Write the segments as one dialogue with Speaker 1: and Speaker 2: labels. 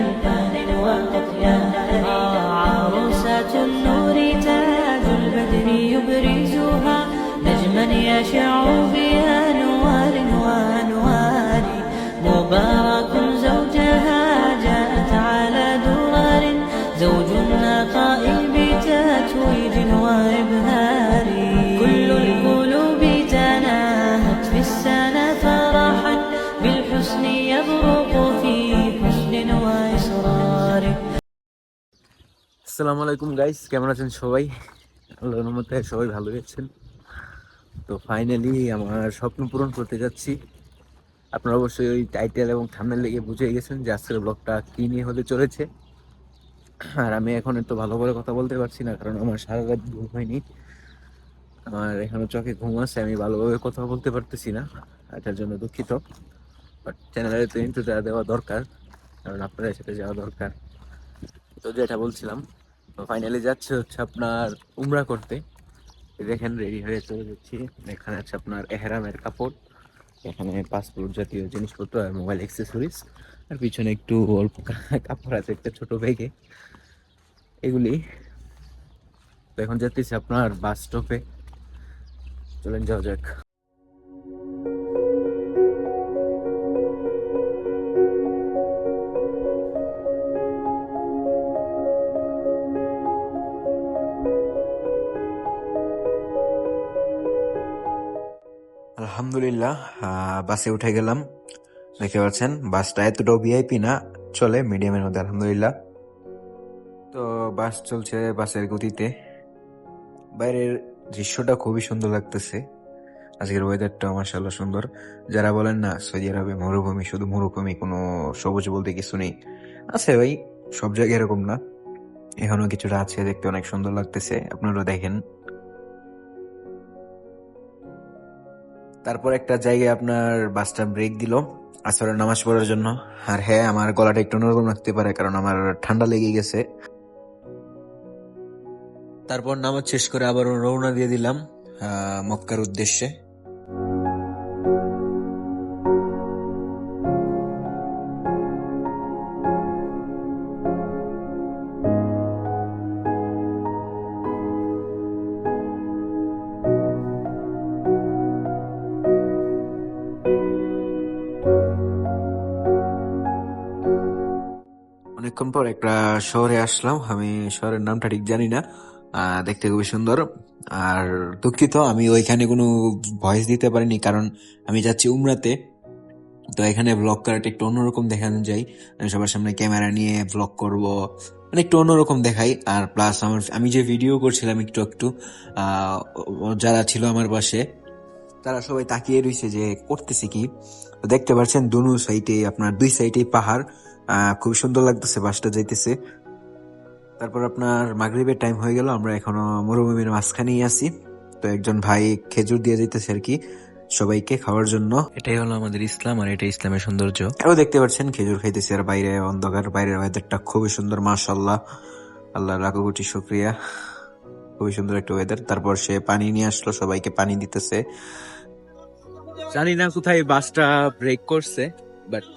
Speaker 1: and
Speaker 2: আসসালামু আলাইকুম guys কেমন আছেন সবাই? আল্লাহর রহমতে সবাই ভালো আছেন। তো ফাইনালি আমার স্বপ্ন পূরণ করতে যাচ্ছি। আপনারা অবশ্যই ওই টাইটেল এবং থাম্বনেল লেগে বুঝে গেছেন যে আজকের ব্লগটা কী নিয়ে হতে চলেছে। আর আমি এখন একটু ভালো করে কথা বলতে পারছি না, কারণ আমার সারা রাত ঘুম হয়নি। আমার এখনও চোখে ঘুম আছে, আমি ভালোভাবে কথা বলতে পারতেছি না, এটার জন্য দুঃখিত। বাট চ্যানেলে তো ইন্ট্রোটা দেওয়া দরকার, কারণ আপনাদের সাথে যাওয়া দরকার। তো যেটা বলছিলাম ফাইনালি যাচ্ছে হচ্ছে আপনার উমরা করতে। দেখেন রেডি হয়ে চলে যাচ্ছি। এখানে আছে আপনার এহরামের কাপড়। এখানে পাসপোর্ট জাতীয় জিনিসপত্র আর মোবাইল অ্যাক্সেসরিজ আর পিছনে একটু অল্প কাপড় আছে, একটা ছোট ব্যাগে এগুলি। তো এখন যাচ্ছি আপনার বাস স্টপে চলেন যাওয়া যাক।
Speaker 3: বাসে উঠে গেলাম। দেখতে পাচ্ছেন, বাসটা এতটাও ভিআইপি না, চলে মিডিয়ামের মধ্যে, আলহামদুলিল্লাহ। তো বাস চলছে বাসের গতিতে। বাইরের দৃশ্যটা খুবই সুন্দর লাগতেছে। আজকের ওয়েদারটা মার্শাল্লাহ সুন্দর। যারা বলেন না, সৌদি আরবে মরুভূমি, শুধু মরুভূমি, কোনো সবুজ বলতে কিছু নেই। আছে ভাই, সব জায়গায় এরকম না। এখনও কিছুটা আছে, দেখতে অনেক সুন্দর লাগতেছে। আপনারা দেখেন। তারপর একটা জায়গায় আপনার বাসটা ব্রেক দিল, আসরের নামাজ পড়ার জন্য। আর হ্যাঁ আমার গলাটা একটু অন্যরকম লাগতে পারে কারণ আমার ঠান্ডা লেগে গেছে। তারপর নামাজ শেষ করে আবার রওনা দিয়ে দিলাম মক্কার উদ্দেশ্যে। অনেকক্ষণ পর একটা শহরে আসলাম। আমি শহরের নামটা ঠিক জানি না। দেখতে খুবই সুন্দর। আর দুঃখিত, আমি ওইখানে কোনো ভয়েস দিতে পারিনি, কারণ আমি যাচ্ছি উমরাতে। তো এখানে ব্লগ করাটা একটু অন্যরকম দেখানো যায়। সবার সামনে ক্যামেরা নিয়ে ব্লগ করব। মানে একটু অন্যরকম দেখাই। আর প্লাস আমার, আমি যে ভিডিও করছিলাম একটু একটু যারা ছিল আমার পাশে, তারা সবাই তাকিয়ে রয়েছে যে করতেছে কি? দেখতে পাচ্ছেন দুনু সাইডে আপনার দুই সাইডে পাহাড়। খুব সুন্দর লাগতেছে বাসটা যাইতেছে। তারপর আপনার মাগরিবের টাইম হয়ে গেল আমরা এখনও মরুভূমির মাঝখানেই আছি। তো একজন ভাই খেজুর দিয়ে যাইতেছে আর কি সবাইকে খাওয়ার জন্য। এটাই হলো আমাদের ইসলাম আর এটা ইসলামের সৌন্দর্য। আরও দেখতে পাচ্ছেন খেজুর খাইতেছে আর বাইরে অন্ধকার বাইরের ওয়েদারটা খুবই সুন্দর মাশাল্লাহ আল্লাহ লাখো কোটি শুক্রিয়া। খুবই সুন্দর একটা ওয়েদার তারপর সে পানি নিয়ে আসলো সবাইকে পানি দিতেছে।
Speaker 2: জানি না কোথায় বাসটা ব্রেক করছে বাট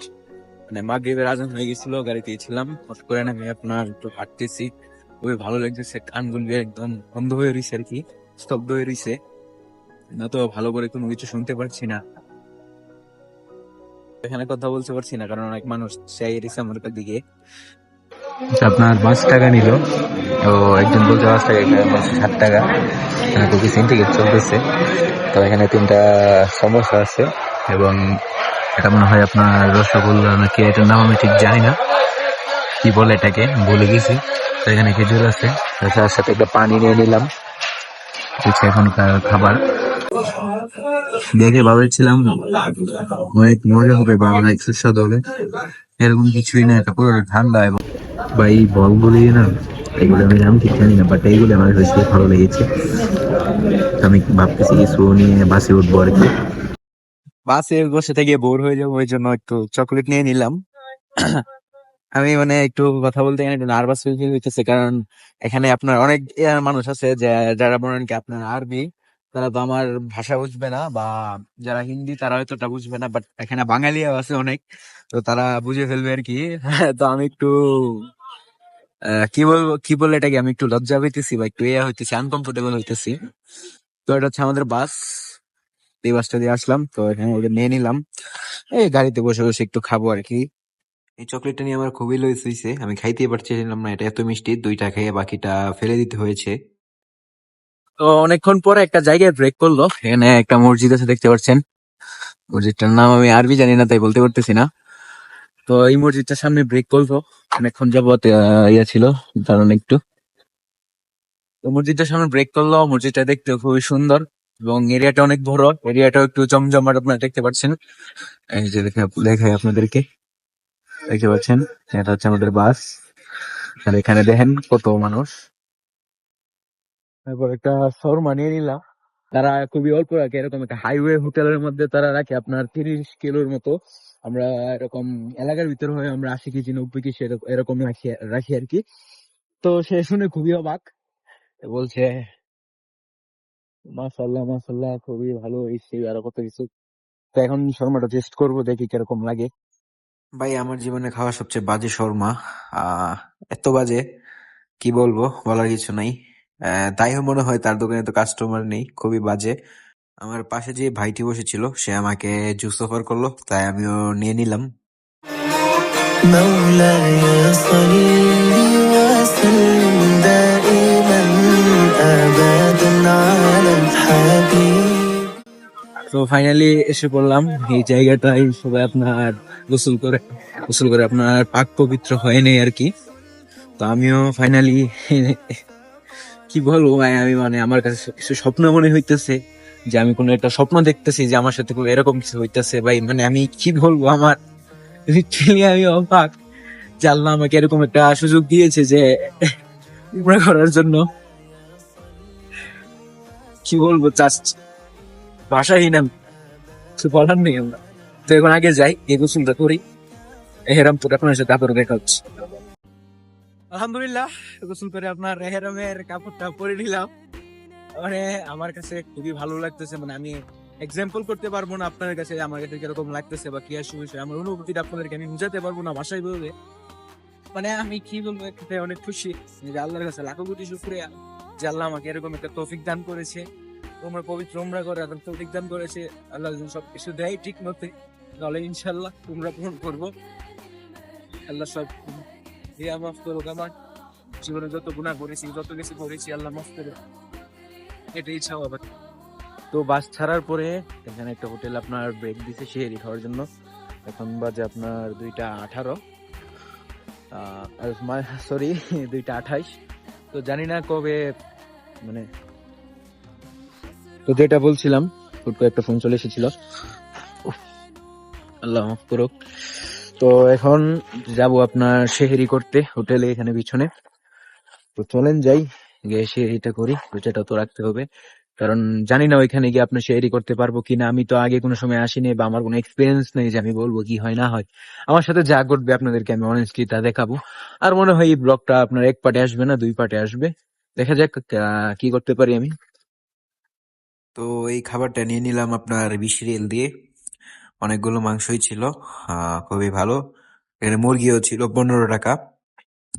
Speaker 2: মানে মাগরিবের আজান হয়ে গেছিল গাড়িতে ছিলাম হট করে আমি আপনার একটু হাঁটতেছি। খুবই ভালো লাগতেছে কানগুলি একদম বন্ধ হয়ে রয়েছে আর কি স্তব্ধ হয়ে রয়েছে। না তো ভালো করে কোনো কিছু শুনতে পারছি না। এখানে কথা বলতে পারছি না কারণ অনেক মানুষ চাই রয়েছে আমার দিকে আচ্ছা, আপনার পাঁচ টাকা নিল। ও একজন বলছে পাঁচ টাকা এখানে বলছে ষাট টাকা। সিন্ডিকেট চলতেছে। তো এখানে তিনটা সমস্যা আছে এবং এটা মনে হয় আপনার রসগোল্লা নাকি, এটার নাম আমি ঠিক জানি না। কি বলে এটাকে? ভুলে গেছি। এখানে খেজুর আছে। তার সাথে একটা পানি নিয়ে নিলাম। হচ্ছে এখনকার খাবার। দেখে ভাবেছিলাম, অনেক মজা হবে বা অনেক সুস্বাদু হবে এরকম কিছুই না, এটা পুরো ঠান্ডা এবং বা এই বলগুলি না, এগুলো আমি নাম ঠিক জানি না বাট এইগুলো আমার বেশি ভালো লেগেছে। আমি ভাবতেছি কিছু নিয়ে বাসে উঠবো আর কি। বাসে বসে থেকে বোর হয়ে যাব ওই জন্য একটু চকলেট নিয়ে নিলাম। আমি মানে একটু কথা বলতে গেলে একটু নার্ভাস ফিল হইতেছে কারণ এখানে আপনার অনেক মানুষ আছে যে যারা বলেন কি আপনার আরবি
Speaker 3: তারা তো আমার ভাষা বুঝবে না বা যারা হিন্দি তারা হয়তো বুঝবে না বাট এখানে বাঙালিও আছে অনেক তো তারা বুঝে ফেলবে আর কি। তো আমি একটু আহ, কি বলব কি বলে এটাকে আমি একটু লজ্জা হইতেছি বা একটু ইয়ে হইতেছি আনকমফোর্টেবল হইতেছি। তো এটা হচ্ছে আমাদের বাস এই বাসটা দিয়ে আসলাম। তো এখানে ওদের নিয়ে নিলাম। এই গাড়িতে বসে বসে একটু খাব আর কি। এই চকলেটটা নিয়ে আমার খুবই লস হয়েছে আমি খাইতেই পারছিলাম না এটা এত মিষ্টি দুইটা খেয়ে বাকিটা ফেলে দিতে হয়েছে। তো অনেকক্ষণ পরে একটা জায়গায় ব্রেক করল। এখানে একটা মসজিদ আছে দেখতে পাচ্ছেন। মসজিদটার নাম আমি আরবি জানি না তাই বলতে পারতেছি না। তো এই মসজিদটার সামনে ব্রেক করল। অনেকক্ষণ আহ, ইয়ে ছিল কারণ একটু। তো মসজিদটার সামনে ব্রেক করল। মসজিদটা দেখতে খুবই সুন্দর। এবং এরিয়াটা অনেক বড়, এরিয়াটাও একটু জমজমাট আপনারা দেখতে পাচ্ছেন। এই যে দেখে দেখাই আপনাদেরকে। দেখতে পাচ্ছেন? এটা হচ্ছে আমাদের বাস। আর এখানে দেখেন কত মানুষ। তারপর একটা শর্মা মানিয়ে নিলাম। তারা খুবই অল্প রাখে, এরকম একটা হাইওয়ে হোটেলের মধ্যে তারা রাখে আপনার তিরিশ কিলোর মতো। আমরা এরকম এলাকার ভিতর হয়ে আমরা আশি কেজি, নব্বই কেজি এরকম রাখি রাখি আর কি। তো সে শুনে খুবই অবাক। বলছে মাসাল্লাহ মাসাল্লাহ খুবই ভালো হয়েছে আরো কত কিছু তো এখন শর্মাটা টেস্ট করবো দেখি কিরকম লাগে ভাই আমার জীবনে খাওয়া সবচেয়ে বাজে শর্মা আহ এত বাজে কি বলবো বলার কিছু নাই আহ, তাইও মনে হয় তার দোকানে তো কাস্টমার নেই খুবই বাজে আমার পাশে যে ভাইটি বসেছিল সে আমাকে জুস অফার করলো তাই আমিও নিয়ে নিলাম
Speaker 4: مولاي صل وسلم دائما ابدا على الحبيب
Speaker 3: তো ফাইনালি এসে পড়লাম। এই জায়গাটায় সবাই আপনার গোসল করে গোসল করে আপনার পাক পবিত্র নেই আর কি। তো আমিও ফাইনালি কি বলব ভাই, আমি মানে আমার কাছে কিছু স্বপ্ন মনে হইতেছে যে আমি কোনো একটা স্বপ্ন দেখতেছি যে আমার সাথে এরকম কিছু হইতেছে। ভাই মানে আমি কি বলব আমার? লিটারালি আমি অবাক যে আল্লাহ আমাকে এরকম একটা সুযোগ দিয়েছে যে করার জন্য। কি বলব জাস্ট ভাষাহীন আমি। কিছু বলার নেই আমরা। তো এখন আগে যাই, এই গোসলটা করি। এহেরামপুর আপনার সাথে আবার দেখা হচ্ছে। আলহামদুলিল্লাহ, গোসল করে আপনার এহেরামের কাপড়টা পরে নিলাম। মানে আমার কাছে খুবই ভালো লাগতেছে মানে আমি এক্সাম্পল করতে পারব না আপনার কাছে, আমার কাছে কীরকম লাগতেছে বা কি আসবে আমার অনুভূতিটা আপনাদেরকে আমি বুঝাতে পারব না ভাষায় বলবে মানে আমি কি বলব একটা অনেক খুশি যে আল্লাহর কাছে লাখো কোটি শুক্রিয়া যে আল্লাহ আমাকে এরকম একটা তৌফিক দান করেছে। তোমরা পবিত্র উমরা করে এখন তৌফিক দান করেছে। আল্লাহ সব কিছু দেয় ঠিক মতে তাহলে ইনশাল্লাহ তোমরা পূরণ করব। আল্লাহ সব দিয়া মাফ করো আমার। জীবনে যত গুণা করেছি, যত কিছু করেছি, আল্লাহ মাফ করে এটাই ইচ্ছা হবে। তো বাস ছাড়ার পরে এখানে একটা হোটেল আপনার ব্রেক দিছে সেহেরি খাওয়ার জন্য। এখন বাজে আপনার দুইটা আঠারো। সরি দুইটা আঠাইশ। তো জানি না কবে মানে তো যেটা বলছিলাম একটা ফোন চলে এসেছিল। আল্লাহ মাফ করুক। তো এখন যাব আপনার শেহেরি করতে, হোটেলে, এখানে পিছনে। তো চলেন যাই, গিয়ে শেহেরিটা করি রোজাটা তো রাখতে হবে। কারণ জানি না ওইখানে গিয়ে আপনার শেয়ারি করতে পারব কিনা। আমি তো আগে কোনো সময় আসিনি বা আমার কোনো এক্সপিরিয়েন্স নেই যে আমি বলব কি হয় না হয়। আমার সাথে যা ঘটবে আপনাদেরকে আমি অনেস্টলি তা দেখাবো। আর মনে হয় এই ব্লগটা আপনার এক পার্টে আসবে না, দুই পার্টে আসবে। দেখা যাক কি করতে পারি আমি। তো এই খাবারটা নিয়ে নিলাম আপনার বিশ রিয়েল দিয়ে। অনেকগুলো মাংসই ছিল খুবই ভালো। এখানে মুরগিও ছিল, পনেরো টাকা।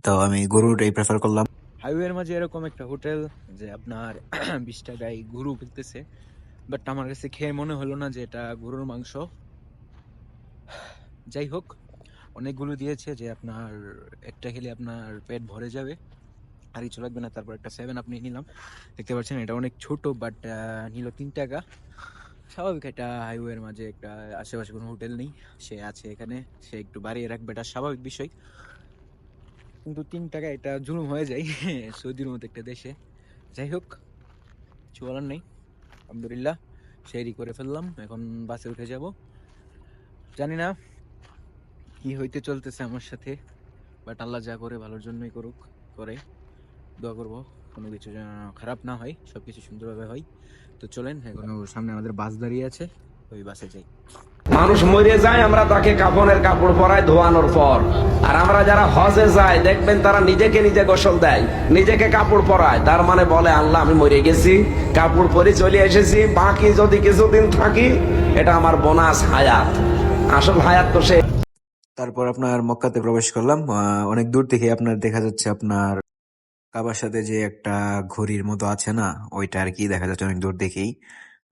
Speaker 3: তো আমি গরুটাই প্রেফার করলাম। হাইওয়ের মাঝে এরকম একটা হোটেল যে আপনার বিশ টাকায় গরু বিকতেছে বাট আমার কাছে খেয়ে মনে হলো না যে এটা গরুর মাংস। যাই হোক, অনেকগুলো দিয়েছে যে আপনার একটা খেলে আপনার পেট ভরে যাবে। আর কিছু লাগবে না, তারপর একটা সেভেন আপনি নিলাম। দেখতে পাচ্ছেন এটা অনেক ছোট বাট নিল তিন টাকা। স্বাভাবিক একটা হাইওয়ের মাঝে একটা আশেপাশে কোনো হোটেল নেই। সে আছে এখানে, সে একটু বাড়িয়ে রাখবে, এটা স্বাভাবিক বিষয়। কিন্তু তিন টাকা এটা জুলুম হয়ে যায় সৌদির মতো একটা দেশে। যাই হোক, কিছু বলার নেই। আলহামদুলিল্লাহ সেই করে ফেললাম, এখন বাসে উঠে যাব। জানি না কি হইতে চলতেছে আমার সাথে বাট আল্লাহ যা করে ভালোর জন্যই করুক, করে। দোয়া করব, কোনো কিছু খারাপ না হয় সব কিছু সুন্দরভাবে হয়। তো চলেন, এখন সামনে আমাদের বাস দাঁড়িয়ে আছে। ওই বাসে যাই।
Speaker 5: মানুষ মরে যায় আমরা তাকে কাপনের কাপড় পরাই ধোয়ানোর পর। আর আমরা যারা হজে যাই দেখবেন তারা নিজেকে নিজে গোসল দেয় নিজেকে কাপড় পরায়। তার মানে বলে আল্লাহ আমি মরে গেছি কাপড় পরে চলে এসেছি বাকি যদি কিছুদিন থাকি এটা আমার বোনাস হায়াত। আসল হায়াত তো সে
Speaker 3: তারপর আপনার মক্কাতে প্রবেশ করলাম। আহ, অনেক দূর থেকে আপনার দেখা যাচ্ছে আপনার কাবার সাথে যে একটা ঘড়ির মতো আছে না ওইটা আর কি দেখা যাচ্ছে অনেক দূর দেখেই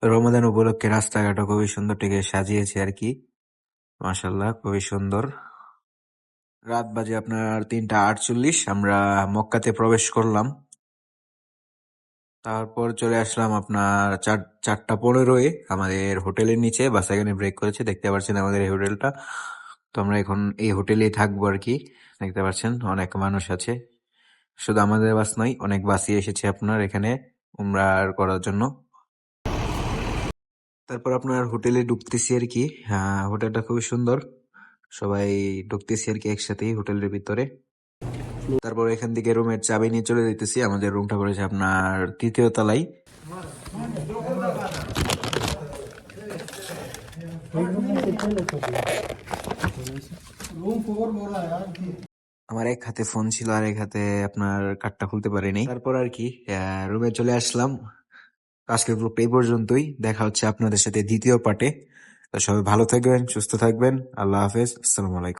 Speaker 3: রমাদান উপলক্ষে রাস্তাঘাটও খুবই সুন্দর থেকে সাজিয়েছে আর কি। মাসাল্লাহ খুবই সুন্দর। রাত বাজে আপনার তিনটা আটচল্লিশ, আমরা মক্কাতে প্রবেশ করলাম। তারপর চলে আসলাম আপনার চার, চারটা পনেরোয় আমাদের হোটেলের নিচে, বাস এখানে ব্রেক করেছে, দেখতে পাচ্ছেন আমাদের এই হোটেলটা। তো আমরা এখন এই হোটেলেই থাকব আর কি, দেখতে পাচ্ছেন অনেক মানুষ আছে। শুধু আমাদের বাস নয়, অনেক বাসই এসেছে আপনার এখানে উমরার করার জন্য। তারপর আপনার হোটেলে ঢুকতেছি আর কি। হ্যাঁ হোটেলটা খুবই সুন্দর। সবাই ঢুকতেছি আর কি একসাথেই হোটেলের ভিতরে। তারপর এখান থেকে রুমের চাবি নিয়ে চলে যেতেছি আমাদের রুমটা পড়েছে আপনার তৃতীয় তলায়। আমার এক হাতে ফোন ছিল আর এক হাতে আপনার কার্ডটা খুলতে পারিনি। তারপর আর কি রুমে চলে আসলাম। আজকের গ্রুপ এই পর্যন্তই। দেখা হচ্ছে আপনাদের সাথে দ্বিতীয় পার্টে সবাই ভালো থাকবেন, সুস্থ থাকবেন। আল্লাহ হাফেজ। আসসালামু আলাইকুম।